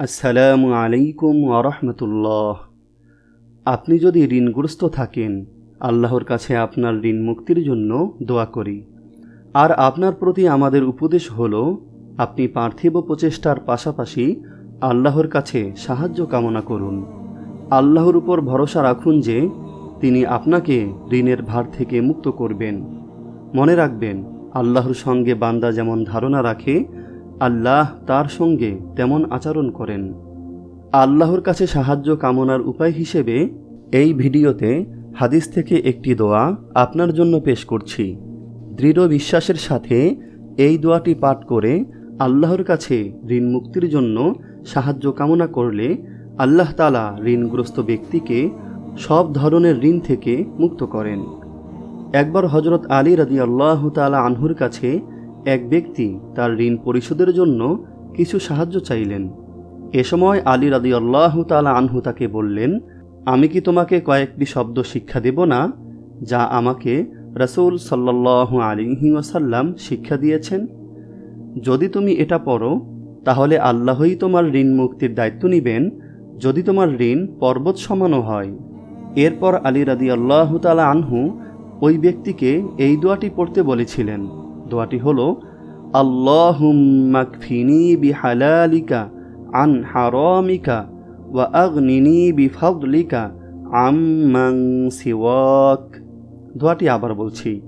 আসসালামু আলাইকুম ওরহমতুল্লাহ আপনি যদি ঋণগ্রস্ত থাকেন, আল্লাহর কাছে আপনার ঋণ মুক্তির জন্য দোয়া করি। আর আপনার প্রতি আমাদের উপদেশ হল, আপনি পার্থিব প্রচেষ্টার পাশাপাশি আল্লাহর কাছে সাহায্য কামনা করুন। আল্লাহর উপর ভরসা রাখুন যে, তিনি আপনাকে ঋণের ভার থেকে মুক্ত করবেন। মনে রাখবেন, আল্লাহর সঙ্গে বান্দা যেমন ধারণা রাখে আল্লাহ তার সঙ্গে তেমন আচরণ করেন। আল্লাহর কাছে সাহায্য কামনার উপায় হিসেবে এই ভিডিওতে হাদিস থেকে একটি দোয়া আপনার জন্য পেশ করছি। দৃঢ় বিশ্বাসের সাথে এই দোয়াটি পাঠ করে আল্লাহর কাছে ঋণ মুক্তির জন্য সাহায্য কামনা করলে আল্লাহ তালা ঋণগ্রস্ত ব্যক্তিকে সব ধরনের ঋণ থেকে মুক্ত করেন। একবার হজরত আলী রাজি আল্লাহ তালা আনহুর কাছে এক ব্যক্তি তার ঋণ পরিশোধের জন্য কিছু সাহায্য চাইলেন। এ সময় আলী রাদি আল্লাহ তালা আনহু তাকে বললেন, আমি কি তোমাকে কয়েকটি শব্দ শিক্ষা দেব না, যা আমাকে রসুল সাল্লাহ আলিহি ওয়াসাল্লাম শিক্ষা দিয়েছেন? যদি তুমি এটা পড়ো, তাহলে আল্লাহই তোমার ঋণ মুক্তির দায়িত্ব নেবেন, যদি তোমার ঋণ পর্বত সমানও হয়। এরপর আলী রাদি আল্লাহ তালা আনহু ওই ব্যক্তিকে এই দোয়াটি পড়তে বলেছিলেন। দোয়াটি হল আল্লাহুম্মাকফিনি বিহালালিকা আন হারামিকা ওয়া আগনিনি বিফাদলিকা আম্মাং সিওয়াক। দোয়াটি আবার বলছি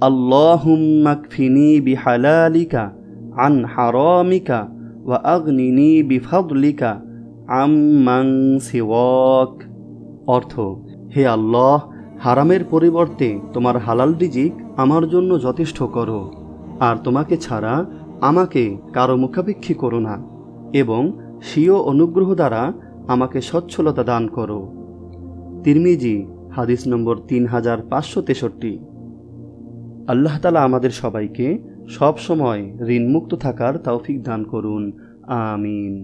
আল্লাহুম্মাকফিনি বিহালালিকা আন হারামিকা ওয়া আগনিনি বিফাদলিকা আম্মাং সিওয়াক। অর্থ, হে আল্লাহ, হারামের পরিবর্তে তোমার হালাল রিজিক আমার জন্য যথেষ্ট করো, আর তোমাকে ছাড়া আমাকে কারও মুখাপেক্ষী করো না, এবং স্বীয় অনুগ্রহ দ্বারা আমাকে সচ্ছলতা দান করো। তিরমিজি, হাদিস নম্বর তিন হাজার পাঁচশো তেষট্টি। আল্লাহ তালা আমাদের সবাইকে সব সময় ঋণমুক্ত থাকার তৌফিক দান করুন। আমিন।